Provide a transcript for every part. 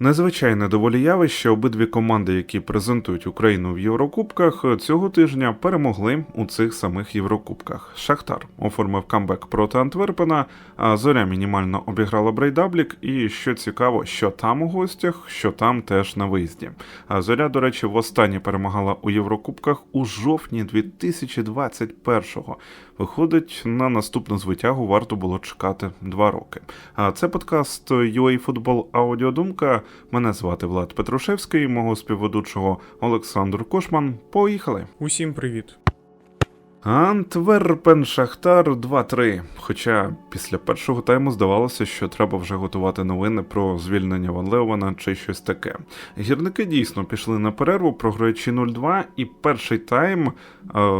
Незвичайне доволі явище. Обидві команди, які презентують Україну в Єврокубках, цього тижня перемогли у цих самих Єврокубках. Шахтар оформив камбек проти Антверпена, а зоря мінімально обіграла Брейдаблік. І що цікаво, що там у гостях, що там теж на виїзді. А зоря, до речі, востаннє перемагала у Єврокубках у жовтні 2021-го. Виходить, на наступну звитягу варто було чекати два роки. А це подкаст UAFootball Аудіодумка. Мене звати Влад Петрушевський, мого співведучого Олександр Кошман. Поїхали. Усім привіт. Антверпен Шахтар 2-3. Хоча після першого тайму здавалося, що треба вже готувати новини про звільнення Ван Леована чи щось таке. Гірники дійсно пішли на перерву, програючи 0-2, і перший тайм е,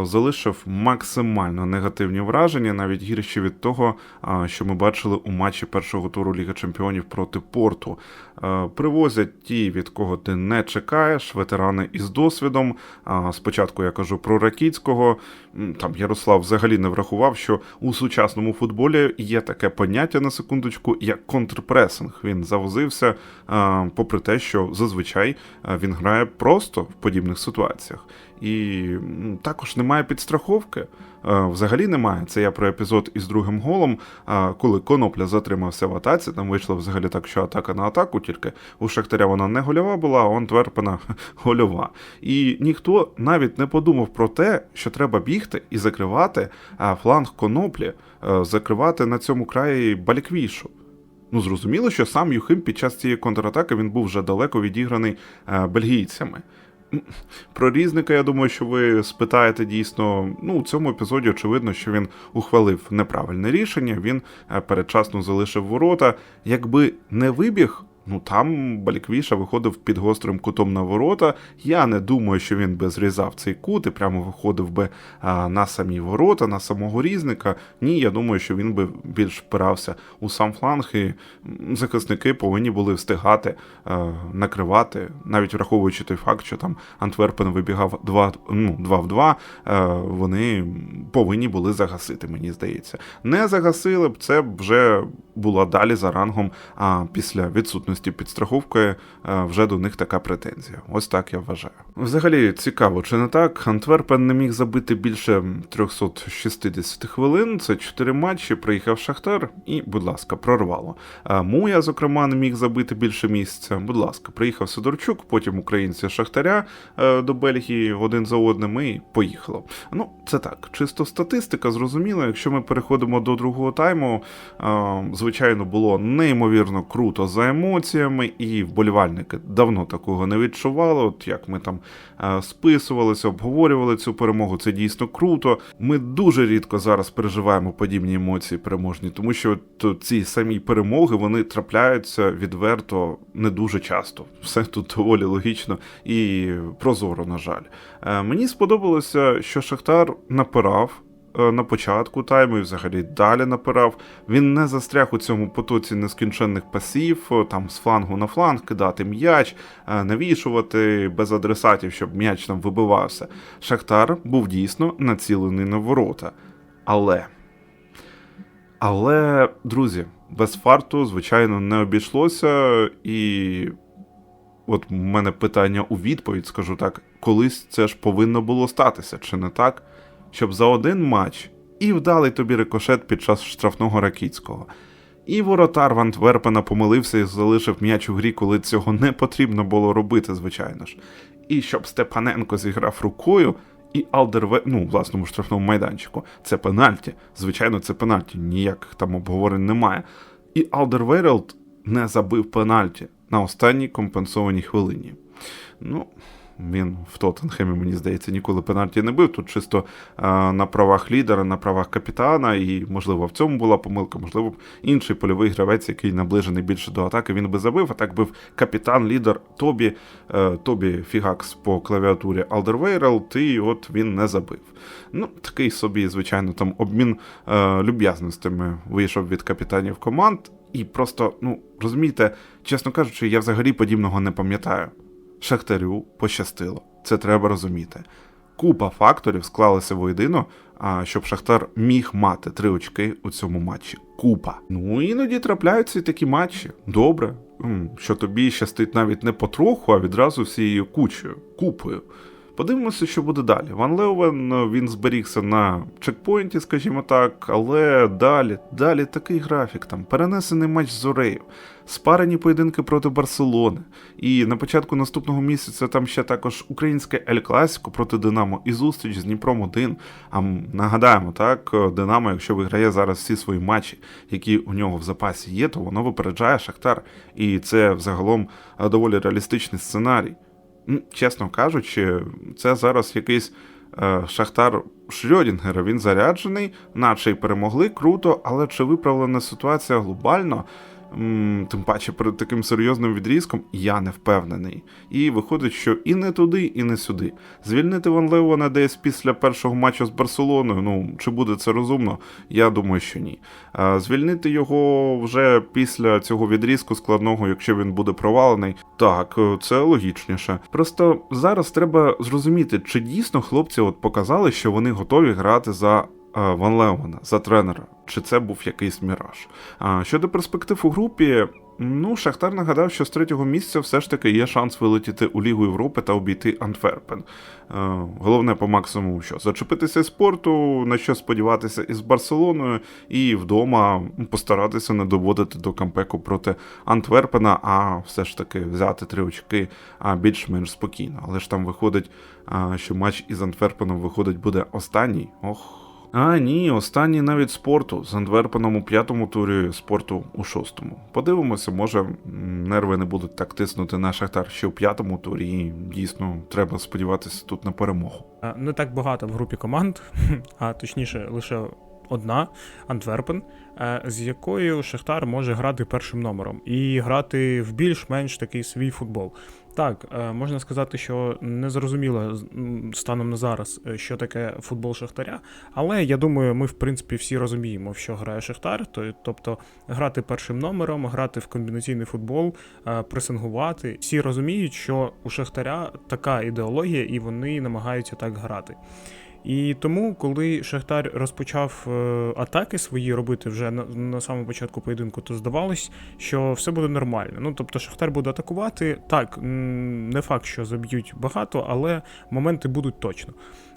залишив максимально негативні враження, навіть гірші від того, е, що ми бачили у матчі першого туру Ліги Чемпіонів проти Порту. Е, привозять ті, від кого ти не чекаєш, ветерани із досвідом. А, Спочатку я кажу про Ракіцького. Там Ярослав взагалі не врахував, що у сучасному футболі є таке поняття на секундочку, як контрпресинг. Він завозився, попри те, що зазвичай він грає просто в подібних ситуаціях. І також немає підстраховки. Е, Взагалі немає. Це я про епізод із другим голом, коли Конопля затримався в атаці. Там вийшло взагалі так, що атака на атаку, тільки у Шахтаря вона не гольова була, а у Антверпена гольова. І ніхто навіть не подумав про те, що треба бігти і закривати а, фланг коноплі, е, закривати на цьому краї баліквішу. Ну, зрозуміло, що сам Юхим під час цієї контратаки він був вже далеко відіграний е, бельгійцями. Про різника, я думаю, що ви спитаєте дійсно. Ну, у цьому епізоді очевидно, що він ухвалив неправильне рішення. Він е, передчасно залишив ворота. Якби не вибіг. Ну там Баліквіша виходив під гострим кутом на ворота. Я не думаю, що він би зрізав цей кут і прямо виходив би а, на самі ворота, на самого різника. Ні, я думаю, що він би більш впирався у сам фланг, і захисники повинні були встигати е, накривати, навіть враховуючи той факт, що там Антверпен вибігав 2, ну, 2 в 2, е, вони повинні були загасити, мені здається. Не загасили б, це вже була далі за рангом, а після відсутності підстраховки е, вже до них така претензія. Ось так я вважаю. Взагалі цікаво, чи не так? Антверпен не міг забити більше 360 хвилин. Це 4 матчі. Приїхав Шахтар, і, будь ласка, прорвало. А Муя, зокрема, не міг забити більше місця. Будь ласка, приїхав Сидорчук, потім українці Шахтаря е, до Бельгії один за одним і поїхало. Ну, це так, чисто статистика, зрозуміло. Якщо ми переходимо до другого тайму, е, звичайно, було неймовірно круто за емоціями, і вболівальники давно такого не відчували. От як ми там е, списувалися, обговорювали цю перемогу, це дійсно круто. Ми дуже рідко зараз переживаємо подібні емоції переможні, тому що от ці самі перемоги вони трапляються відверто не дуже часто. Все тут доволі логічно і прозоро, на жаль. Е, Мені сподобалося, що Шахтар напирав на початку тайму і взагалі далі напирав. Він не застряг у цьому потоці нескінченних пасів, е, там з флангу на фланг кидати м'яч, е, навішувати без адресатів, щоб м'яч там вибивався. Шахтар був дійсно націлений на ворота. Але. Але, друзі, без фарту, звичайно, не обійшлося, і от у мене питання у відповідь, скажу так, колись це ж повинно було статися, чи не так? Щоб за один матч і вдалий тобі рикошет під час штрафного Ракіцького. І воротар Ван Тверпена помилився і залишив м'яч у грі, коли цього не потрібно було робити, звичайно ж. І щоб Степаненко зіграв рукою, і Алдерве, ну, власному штрафному майданчику. Це пенальті. Звичайно, це пенальті, ніяких там обговорень немає. І Алдервейрелд не забив пенальті на останній компенсованій хвилині. Ну, він в Тоттенхемі, мені здається, ніколи пенальті не бив. Тут чисто а, на правах лідера, на правах капітана, і, можливо, в цьому була помилка, можливо, інший польовий гравець, який наближений більше до атаки, він би забив. А так бив капітан, лідер Тобі, е, Тобі Фігакс по клавіатурі Алдервейрелд, і от він не забив. Ну, такий собі, звичайно, там обмін е, люб'язностями вийшов від капітанів команд. І просто, ну, розумієте, чесно кажучи, я взагалі подібного не пам'ятаю. Шахтарю пощастило, це треба розуміти. Купа факторів склалася воєдино, щоб Шахтар міг мати три очки у цьому матчі. Купа. Ну іноді трапляються і такі матчі. Добре. Що тобі щастить навіть не потроху, а відразу всією кучею, купою. Подивимося, що буде далі. Ван Леувен е, він зберігся на чекпоінті, скажімо так, але далі, далі такий графік там. Перенесений матч з Зорею, спарені поєдинки проти Барселони. І на початку наступного місяця там ще також українське Ель Класіко проти Динамо і зустріч з Дніпром 1. А нагадаємо, так, е, Динамо, якщо виграє зараз всі свої матчі, які у нього в запасі є, то воно випереджає Шахтар. І це взагалом е, доволі реалістичний сценарій. М, Чесно кажучи, це зараз якийсь е, Шахтар Шрьодінгера. Він заряджений, наче й перемогли круто, але чи виправлена ситуація глобально? Тим паче перед таким серйозним відрізком я не впевнений. І виходить, що і не туди, і не сюди. Звільнити Ван Леуана десь після першого матчу з Барселоною. Ну чи буде це розумно? Я думаю, що ні. Звільнити його вже після цього відрізку складного, якщо він буде провалений. Так, це логічніше. Просто зараз треба зрозуміти, чи дійсно хлопці от показали, що вони готові грати за Ван Леумана, за тренера, чи це був якийсь міраж. А щодо перспектив у групі. Ну, Шахтар нагадав, що з третього місця все ж таки є шанс вилетіти у Лігу Європи та обійти Антверпен. Е, головне по максимуму що зачепитися з спорту, на що сподіватися із Барселоною, і вдома постаратися не доводити до кампеку проти Антверпена, а все ж таки взяти три очки більш-менш спокійно. Але ж там виходить, що матч із Антверпеном виходить буде останній. Ох. А ні, останній навіть спорту з Антверпеном у п'ятому турі, спорту у шостому. Подивимося, може нерви не будуть так тиснути на Шахтар ще у п'ятому турі. І дійсно треба сподіватися тут на перемогу. Е, Не так багато в групі команд, а точніше, лише одна Антверпен, е, з якою Шахтар може грати першим номером і грати в більш-менш такий свій футбол. Так, е, можна сказати, що не зрозуміло станом на зараз, е, що таке футбол Шахтаря, але я думаю, ми в принципі всі розуміємо, що грає Шахтар. Тобто грати першим номером, грати в комбінаційний футбол, е, пресингувати. Всі розуміють, що у Шахтаря така ідеологія, і вони намагаються так грати. І тому, коли Шахтар розпочав е, атаки свої робити вже на, на самому початку поєдинку, то здавалось, що все буде нормально. Ну тобто Шахтар буде атакувати. Так, не факт, що заб'ють багато, але моменти будуть точно.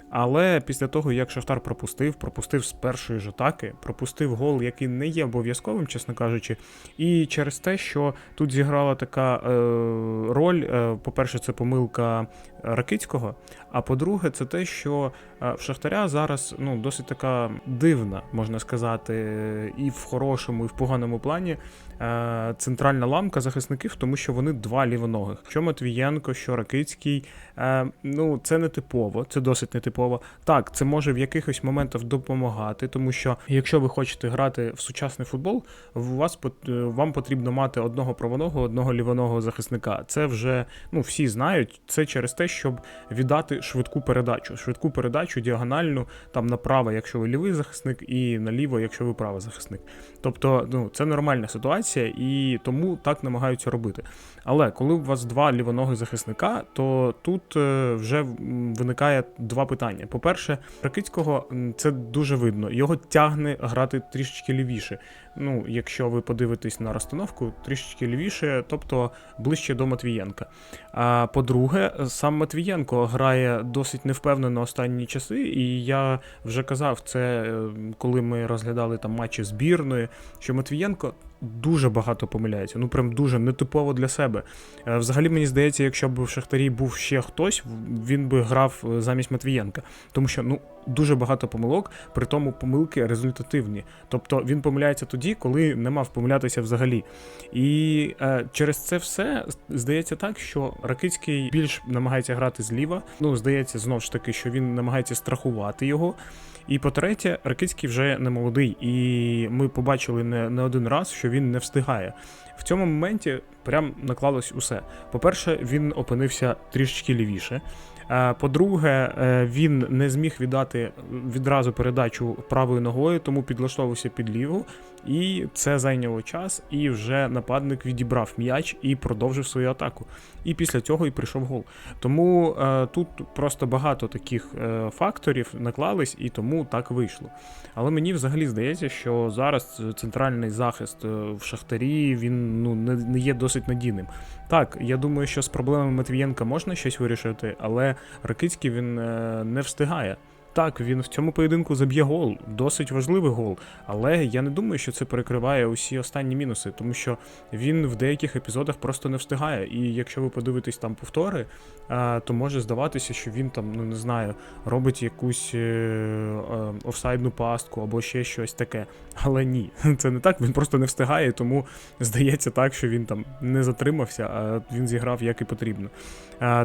Але після того, як Шахтар пропустив, пропустив з першої ж атаки, пропустив гол, який не є обов'язковим, чесно кажучи, і через те, що тут зіграла така е, роль, е, по-перше, це помилка Ракицького, а по-друге, це те, що е, в Шахтаря зараз ну, досить така дивна, можна сказати, і в хорошому, і в поганому плані е, центральна ламка захисників, тому що вони два лівоногих. Що Матвієнко, що Ракицький. Е, ну, це не типово, це досить нетипово. Так, це може в якихось моментах допомагати, тому що якщо ви хочете грати в сучасний футбол, у вас вам потрібно мати одного правоного, одного лівоного захисника. Це вже ну всі знають. Це через те, щоб віддати швидку передачу. Швидку передачу діагональну там направо, якщо ви лівий захисник, і наліво, якщо ви правий захисник. Тобто, ну це нормальна ситуація, і тому так намагаються робити. Але коли у вас два лівоноги захисника, то тут е, вже виникає два питання. По-перше, Ракицького це дуже видно. Його тягне грати трішечки лівіше. Ну, якщо ви подивитесь на розстановку, трішечки лівіше, тобто ближче до Матвієнка. А по-друге, сам Матвієнко грає досить невпевнено останні часи, і я вже казав це, е, коли ми розглядали там матчі збірної, що Матвієнко дуже багато помиляється. Ну прям дуже нетипово для себе. Е, Взагалі, мені здається, якщо б в Шахтарі був ще хтось, він би грав е, замість Матвієнка. Тому що ну дуже багато помилок, при тому помилки результативні. Тобто він помиляється тоді, коли не мав помилятися взагалі. І е, через це все здається так, що Ракицький більш намагається грати зліва. Ну, здається, знов ж таки, що він намагається страхувати його. І по-третє, Ракицький вже не молодий, і ми побачили не, не один раз, що він не встигає. В цьому моменті прям наклалось усе. По-перше, він опинився трішечки лівіше. Е, По-друге, е, він не зміг віддати відразу передачу правою ногою, тому підлаштовувався під ліву, і це зайняло час. І вже нападник відібрав м'яч і продовжив свою атаку. І після цього і прийшов гол. Тому е, тут просто багато таких е, факторів наклались, і тому так вийшло. Але мені взагалі здається, що зараз центральний захист е, в Шахтарі він ну не, не є досить надійним. Так, я думаю, що з проблемами Матвієнка можна щось вирішити, але Ракицький він е, не встигає. Так, він в цьому поєдинку заб'є гол, досить важливий гол. Але я не думаю, що це перекриває усі останні мінуси, тому що він в деяких епізодах просто не встигає. І якщо ви подивитесь там повтори, е, то може здаватися, що він там, ну не знаю, робить якусь е, е, офсайдну пастку або ще щось таке. Але ні, це не так. Він просто не встигає, тому здається так, що він там не затримався, а він зіграв як і потрібно.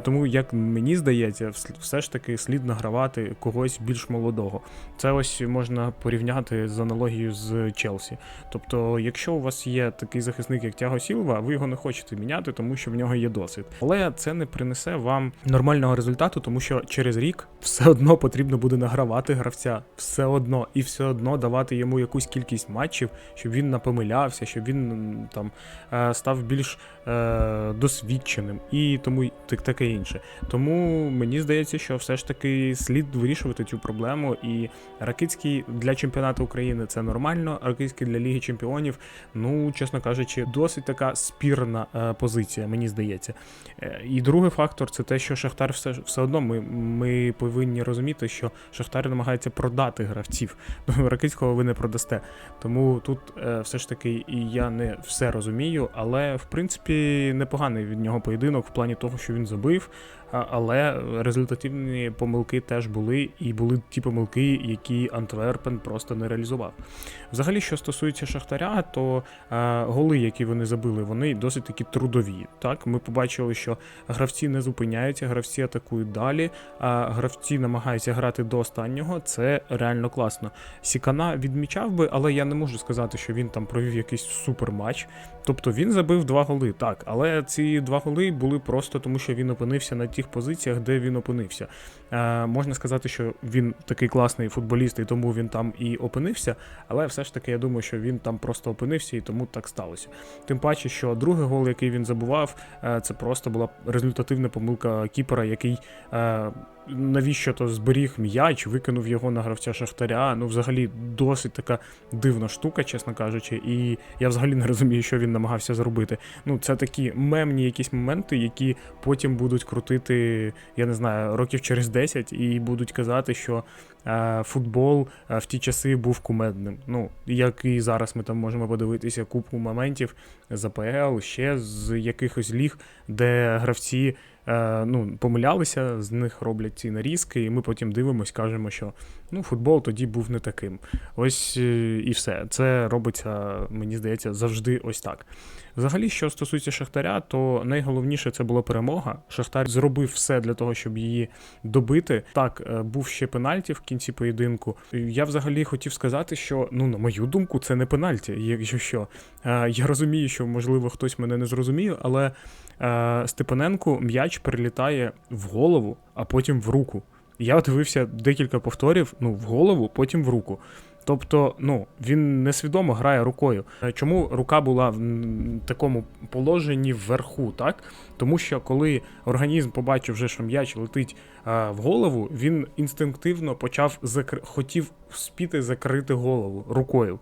Тому, як мені здається, все ж таки слід награвати когось більш молодого. Це ось можна порівняти з аналогією з Челсі. Тобто, якщо у вас є такий захисник, як Тяго Сілва, ви його не хочете міняти, тому що в нього є досвід. Але це не принесе вам нормального результату, тому що через рік все одно потрібно буде награвати гравця, все одно, і все одно давати йому якусь кількість матчів, щоб він напомилявся, щоб він там е, став більш е, досвідченим і тому таке інше. Тому мені здається, що все ж таки слід вирішувати цю проблему. І Ракицький для чемпіонату України це нормально. Ракицький для Ліги Чемпіонів, ну чесно кажучи, досить така спірна е, позиція, мені здається. Е, І другий фактор це те, що Шахтар все, все одно ми, ми повинні розуміти, що Шахтар намагається продати гравців. Ракицького ви не продасте. Тому тут е, все ж таки і я не все розумію, але в принципі непоганий від нього поєдинок в плані того, що він забив. Але результативні помилки теж були, і були ті помилки, які Антверпен просто не реалізував. Взагалі, що стосується Шахтаря, то е, голи, які вони забили, вони досить таки трудові. Так, ми побачили, що гравці не зупиняються, гравці атакують далі, а гравці намагаються грати до останнього. Це реально класно. Сікана відмічав би, але я не можу сказати, що він там провів якийсь суперматч. Тобто він забив два голи, так, але ці два голи були просто тому, що він опинився на тих позиціях, де він опинився. Е, можна сказати, що він такий класний футболіст, і тому він там і опинився, але все ж таки я думаю, що він там просто опинився і тому так сталося. Тим паче, що другий гол, який він забував, е, це просто була результативна помилка кіпера, який. Е, Навіщо то зберіг м'яч, викинув його на гравця Шахтаря. Ну, взагалі, досить така дивна штука, чесно кажучи, і я взагалі не розумію, що він намагався зробити. Ну, це такі мемні якісь моменти, які потім будуть крутити, я не знаю, років через 10 і будуть казати, що е, футбол е, в ті часи був кумедним. Ну, як і зараз ми там можемо подивитися купу моментів з АПЛ, ще з якихось ліг, де гравці е, ну, помилялися, з них роблять ці нарізки, і ми потім дивимось, кажемо, що ну, футбол тоді був не таким. Ось і все. Це робиться, мені здається, завжди ось так. Взагалі, що стосується Шахтаря, то найголовніше це була перемога. Шахтар зробив все для того, щоб її добити. Так, е, був ще пенальті в кінці поєдинку. Я взагалі хотів сказати, що ну, на мою думку, це не пенальті, якщо що. Е, Я розумію, що можливо хтось мене не зрозуміє, але е, Степаненку м'яч перелітає в голову, а потім в руку. Я дивився декілька повторів, ну, в голову, потім в руку. Тобто, ну, він несвідомо грає рукою. Е, Чому рука була в такому положенні вверху, так? Тому що коли організм побачив вже, що м'яч летить е, в голову, він інстинктивно почав закр... хотів спіти закрити голову рукою.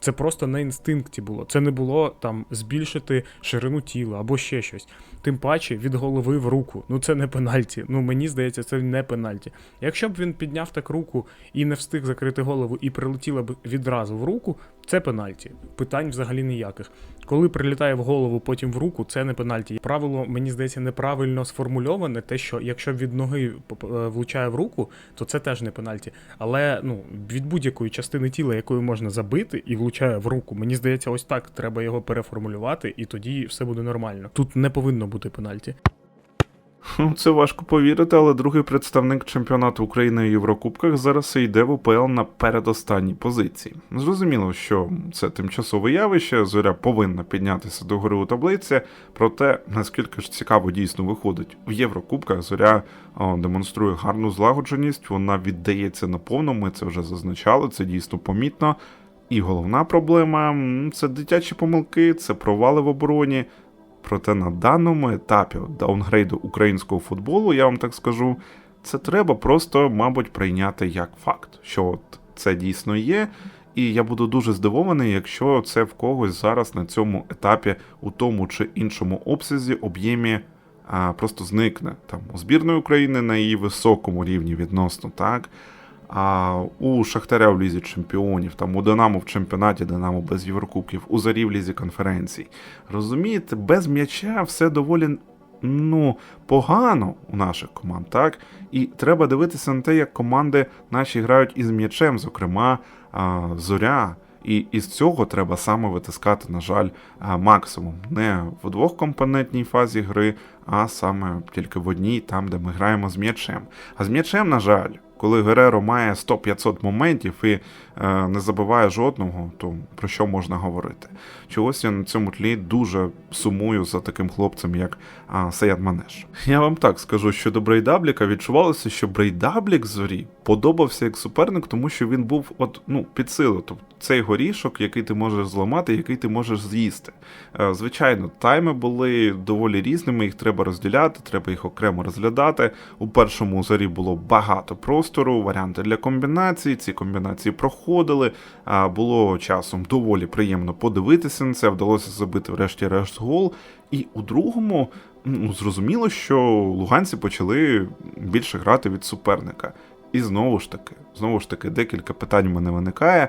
Це просто на інстинкті було. Це не було там збільшити ширину тіла або ще щось. Тим паче від голови в руку. Ну це не пенальті. Ну мені здається, це не пенальті. Якщо б він підняв так руку і не встиг закрити голову і прилетіла б відразу в руку, це пенальті. Питань взагалі ніяких. Коли прилітає в голову, потім в руку, це не пенальті. Правило, мені здається, неправильно сформульоване, те, що якщо від ноги е, влучає в руку, то це теж не пенальті. Але ну, від будь-якої частини тіла, якою можна забити, і влучає в руку, мені здається, ось так треба його переформулювати, і тоді все буде нормально. Тут не повинно бути пенальті. Це важко повірити, але другий представник чемпіонату України у Єврокубках зараз йде в УПЛ на передостанній позиції. Зрозуміло, що це тимчасове явище, зоря повинна піднятися до гори у таблиці. Проте наскільки ж цікаво дійсно виходить в Єврокубках, зоря о, демонструє гарну злагодженість, вона віддається наповну. Ми це вже зазначали, це дійсно помітно. І головна проблема це дитячі помилки, це провали в обороні. Проте на даному етапі даунгрейду українського футболу, я вам так скажу, це треба просто, мабуть, прийняти як факт, що от це дійсно є. І я буду дуже здивований, якщо це в когось зараз на цьому етапі у тому чи іншому обсязі, об'ємі а, просто зникне. Там у збірної України на її високому рівні відносно, так. А у Шахтаря в Лізі Чемпіонів, там у Динамо в чемпіонаті Динамо без Єврокубків, у Зарі в Лізі конференцій. Розумієте, без м'яча все доволі ну, погано у наших команд, так? І треба дивитися на те, як команди наші грають із м'ячем, зокрема Зоря. І із цього треба саме витискати, на жаль, максимум. Не в двохкомпонентній фазі гри, а саме тільки в одній, там, де ми граємо з м'ячем. А з м'ячем, на жаль, коли Гереро має 100-500 моментів і е, не забиває жодного, то про що можна говорити? Чогось я на цьому тлі дуже сумую за таким хлопцем, як а, Саят Манеш. Я вам так скажу, що до Брейдабліка відчувалося, що Брейдаблік зорі подобався як суперник, тому що він був от ну під силу. Тобто цей горішок, який ти можеш зламати, який ти можеш з'їсти. Е, Звичайно, тайми були доволі різними, їх треба розділяти, треба їх окремо розглядати. У першому зорі було багато простору, варіанти для комбінацій. Ці комбінації проходили. Було часом доволі приємно подивитися на це. Вдалося забити врешті-решт гол. І у другому ну, зрозуміло, що луганці почали більше грати від суперника. І знову ж таки, знову ж таки, декілька питань в мене виникає.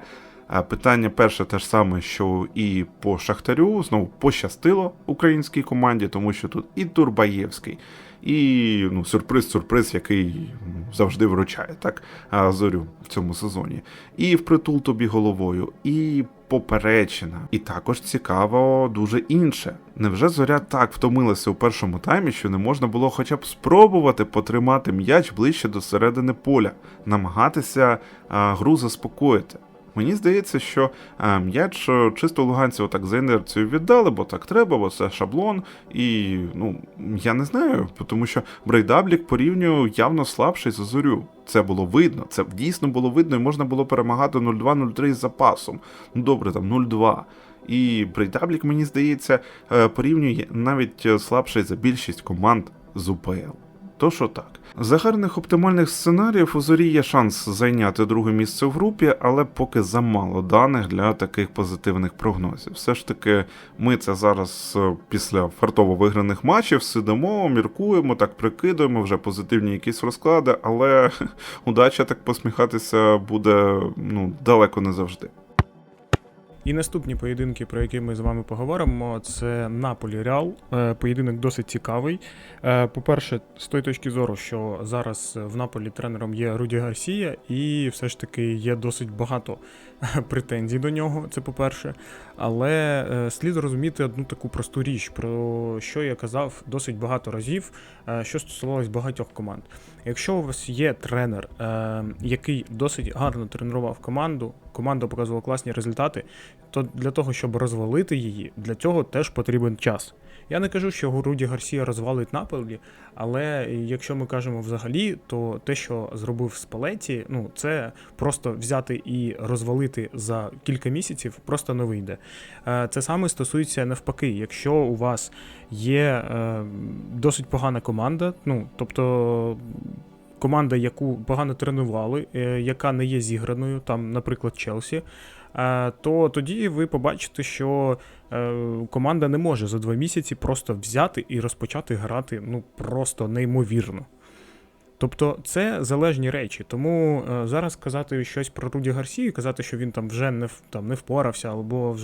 Питання перше те ж саме, що і по Шахтарю знову пощастило українській команді, тому що тут і Турбаєвський, і ну, сюрприз-сюрприз, який завжди вручає так зорю в цьому сезоні. І впритул тобі головою, і поперечина. І також цікаво дуже інше. Невже зоря так втомилася у першому таймі, що не можна було хоча б спробувати потримати м'яч ближче до середини поля, намагатися гру заспокоїти? Мені здається, що е, м'яч е, чисто луганці отак за інерцією віддали, бо так треба, бо це шаблон. І ну я не знаю, тому що Брейдаблік порівнює явно слабший за зорю. Це було видно, це дійсно було видно, і можна було перемагати 0-2, 0-3 з запасом. Ну добре, там 0-2. І Брейдаблік, мені здається, е, порівнює навіть слабший за більшість команд з УПЛ. То що так. За гарних оптимальних сценаріїв у зорі є шанс зайняти друге місце в групі, але поки замало даних для таких позитивних прогнозів. Все ж таки, ми це зараз е, після фартово виграних матчів сидимо, міркуємо, так прикидуємо вже позитивні якісь розклади, але удача так посміхатися буде ну далеко не завжди. І наступні поєдинки, про які ми з вами поговоримо, це Наполі Реал. Е, Поєдинок досить цікавий. Е, По-перше, з тої точки зору, що зараз в Наполі тренером є Руді Гарсія, і все ж таки є досить багато претензій до нього. Це по-перше. Але е, слід розуміти одну таку просту річ, про що я казав досить багато разів, що стосувалось багатьох команд. Якщо у вас є тренер, який досить гарно тренував команду, команда показувала класні результати, то для того, щоб розвалити її, для цього теж потрібен час. Я не кажу, що Руді Гарсія розвалить Наполі, але якщо ми кажемо взагалі, то те, що зробив Спалеті, ну це просто взяти і розвалити за кілька місяців, просто не вийде. Е, Це саме стосується навпаки, якщо у вас є е, досить погана команда, ну тобто. Команда, яку погано тренували, е, яка не є зіграною, там, наприклад, Челсі, то тоді ви побачите, що е, команда не може за два місяці просто взяти і розпочати грати ну просто неймовірно. Тобто це залежні речі. Тому е, зараз казати щось про Руді Гарсію, казати, що він там вже не там не впорався, або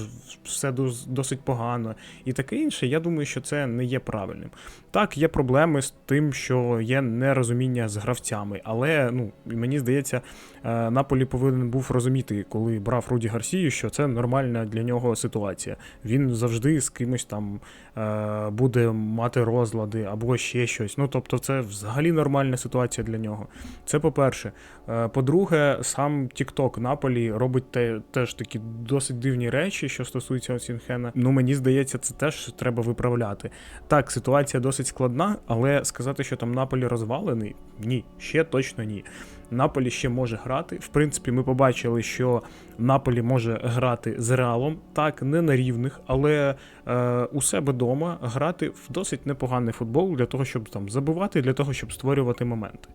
все досить погано, і таке інше, я думаю, що це не є правильним. Так, є проблеми з тим, що є нерозуміння з гравцями, але ну мені здається, е, Наполі повинен був розуміти, коли брав Руді Гарсію, що це нормальна для нього ситуація. Він завжди з кимось там е, буде мати розлади або ще щось. Ну тобто, це взагалі нормальна ситуація для нього. Це по-перше. Е, По-друге, сам TikTok Наполі робить те, теж такі досить дивні речі, що стосуються Осінхена. Ну мені здається, це теж треба виправляти. Так, ситуація досить складна, але сказати, що там Наполі розвалений, ні, ще точно ні. Наполі ще може грати. В принципі, ми побачили, що Наполі може грати з Реалом, так, не на рівних, але е, у себе вдома грати в досить непоганий футбол для того, щоб там забивати, для того, щоб створювати моменти.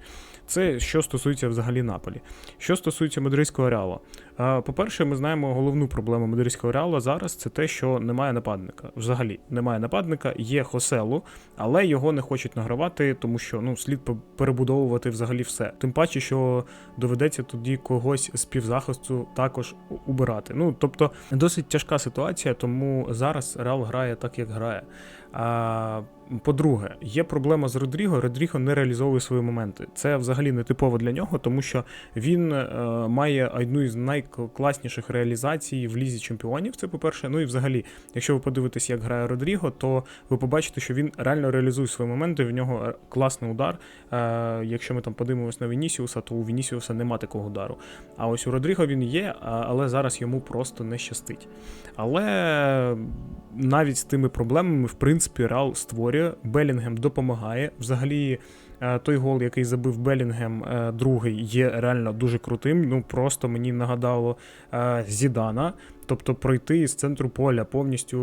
Це що стосується взагалі Наполі. Що стосується мадридського реала. Е, По-перше, ми знаємо головну проблему мадридського реала зараз це те, що немає нападника. Взагалі немає нападника, є Хоселу, але його не хочуть награвати, тому що ну слід перебудовувати взагалі все. Тим паче, що доведеться тоді когось з півзахисту також убирати. Ну тобто досить тяжка ситуація, тому зараз Реал грає так, як грає. По-друге, є проблема з Родріго. Родріго не реалізовує свої моменти. Це взагалі не типово для нього, тому що він е, має одну із найкласніших реалізацій в лізі чемпіонів. Це по-перше. Ну і взагалі, якщо ви подивитесь, як грає Родріго, то ви побачите, що він реально реалізує свої моменти. В нього класний удар. Е, якщо ми там подивимось на Вінісіуса, то у Вінісіуса нема такого удару. А ось у Родріго він є, але зараз йому просто не щастить. Але навіть з тими проблемами, в принципі, Реал створює. Белінгем допомагає. Взагалі, е, той гол, який забив Белінгем, е, другий, є реально дуже крутим. Ну просто мені нагадало е, Зідана. Тобто пройти з центру поля повністю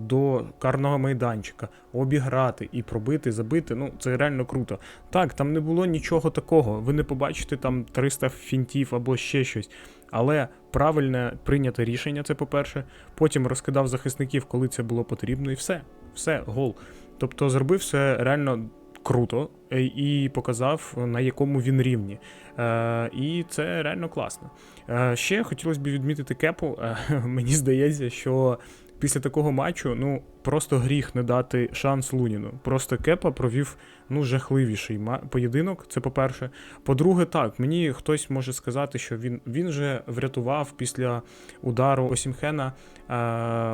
до карного майданчика, обіграти і пробити, забити. Ну це реально круто. Так, там не було нічого такого. Ви не побачите там 300 фінтів або ще щось. Але правильне прийняте рішення, це по-перше. Потім розкидав захисників, коли це було потрібно, і все. Все, гол. Тобто зробив все реально круто і показав, на якому він рівні. Е, і це реально класно. Е, ще хотілося б відмітити кепу. Е, мені здається, що після такого матчу ну просто гріх не дати шанс Луніну. Просто кепа провів ну жахливіший поєдинок. Це по-перше. По-друге, так, мені хтось може сказати, що він, він же врятував після удару Осімхена е,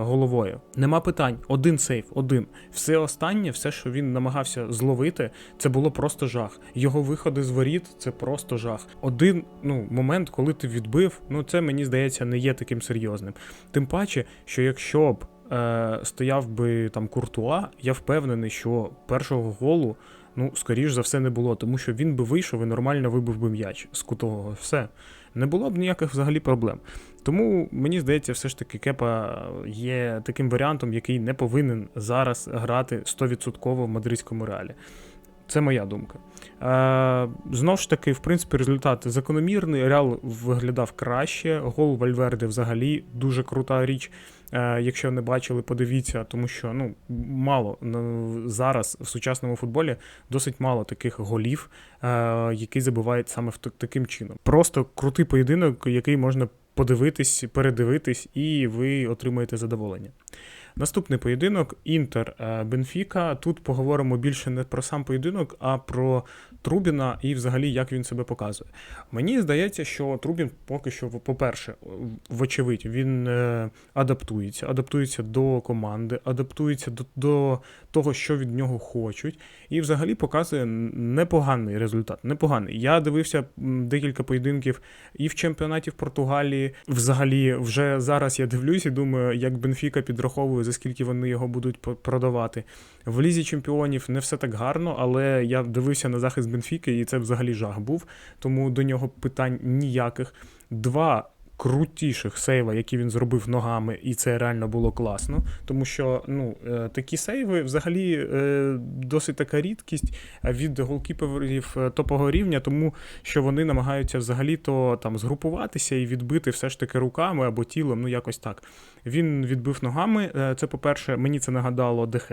головою. Нема питань. Один сейф, один. Все останнє, все, що він намагався зловити, це було просто жах. Його виходи з воріт це просто жах. Один ну, момент, коли ти відбив, ну це мені здається не є таким серйозним. Тим паче, що якщо б е, стояв би там Куртуа, я впевнений, що першого голу. Ну, скоріш за все, не було, тому що він би вийшов і нормально вибив би м'яч з кутового. Все. Не було б ніяких взагалі проблем. Тому мені здається, все ж таки Кепа є таким варіантом, який не повинен зараз грати 100% в мадридському реалі. Це моя думка. Е, знову ж таки, в принципі, результат закономірний. Реал виглядав краще. Гол Вальверде взагалі дуже крута річ. Е, якщо не бачили, подивіться, тому що ну, мало зараз в сучасному футболі досить мало таких голів, е, які забивають саме в таким чином. Просто крутий поєдинок, який можна подивитись, передивитись, і ви отримаєте задоволення. Наступний поєдинок Інтер е, Бенфіка. Тут поговоримо більше не про сам поєдинок, а про Трубіна і взагалі як він себе показує. Мені здається, що Трубін поки що, по-перше, вочевидь, він е, адаптується, адаптується до команди, адаптується до, до того, що від нього хочуть, і взагалі показує непоганий результат. Непоганий. Я дивився декілька поєдинків і в чемпіонаті в Португалії. Взагалі, вже зараз я дивлюсь і думаю, як Бенфіка підраховує, за скільки вони його будуть продавати. В лізі чемпіонів не все так гарно, але я дивився на захист Бенфіки, і це взагалі жах був, тому до нього питань ніяких. Два крутіших сейва, які він зробив ногами, і це реально було класно. Тому що ну, е, такі сейви взагалі е, досить така рідкість від голкіперів е, топового рівня, тому що вони намагаються взагалі то там згрупуватися і відбити все ж таки руками або тілом, ну якось так. Він відбив ногами. Це, по-перше, мені це нагадало ДХ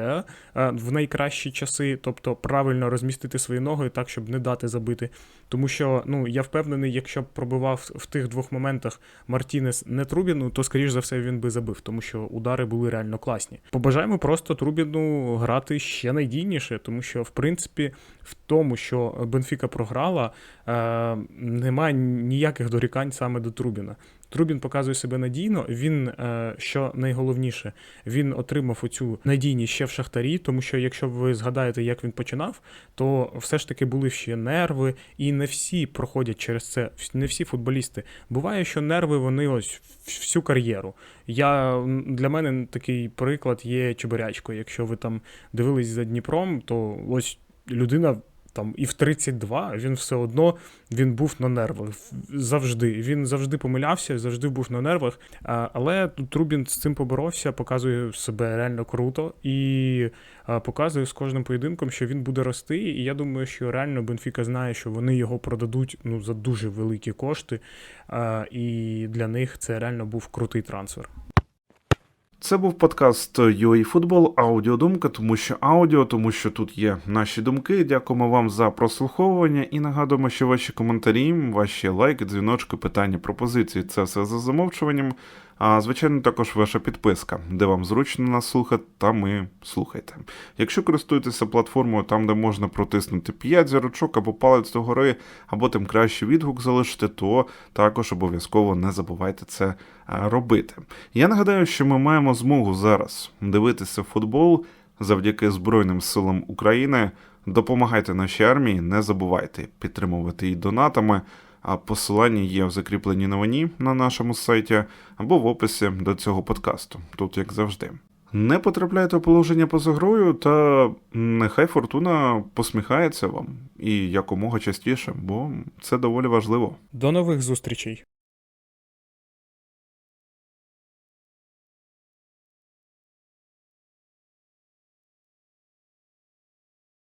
в найкращі часи, тобто правильно розмістити свої ноги так, щоб не дати забити. Тому що ну я впевнений, якщо б пробивав в тих двох моментах Мартінес не Трубіну, то скоріш за все він би забив, тому що удари були реально класні. Побажаємо просто Трубіну грати ще найдійніше, тому що в принципі в тому, що Бенфіка програла, е, немає ніяких дорікань саме до Трубіна. Трубін показує себе надійно. Він, е, що найголовніше, він отримав оцю надійність ще в Шахтарі, тому що якщо ви згадаєте, як він починав, то все ж таки були ще нерви, і не всі проходять через це, не всі футболісти. Буває, що нерви вони ось всю кар'єру. Я для мене такий приклад є Чебирячко. Якщо ви там дивились за Дніпром, то ось людина. Там і в 32 він все одно він був на нервах завжди. Він завжди помилявся, завжди був на нервах. Але Трубін з цим поборовся, показує себе реально круто і показує з кожним поєдинком, що він буде рости. І я думаю, що реально Бенфіка знає, що вони його продадуть ну за дуже великі кошти. І для них це реально був крутий трансфер. Це був подкаст UAFootball, аудіодумка, тому що аудіо, тому що тут є наші думки. Дякуємо вам за прослуховування і нагадуємо, що ваші коментарі, ваші лайки, дзвіночки, питання, пропозиції це все за замовчуванням. А звичайно, також ваша підписка, де вам зручно нас слухати, там і слухайте. Якщо користуєтеся платформою, там де можна протиснути 5 зірочок або палець догори, або тим краще відгук залишити, то також обов'язково не забувайте це робити. Я нагадаю, що ми маємо змогу зараз дивитися футбол завдяки Збройним силам України. Допомагайте нашій армії, не забувайте підтримувати її донатами. А посилання є в закріпленій новині на нашому сайті або в описі до цього подкасту, тут як завжди. Не потрапляйте у положення поза грою, та нехай фортуна посміхається вам і якомога частіше, бо це доволі важливо. До нових зустрічей!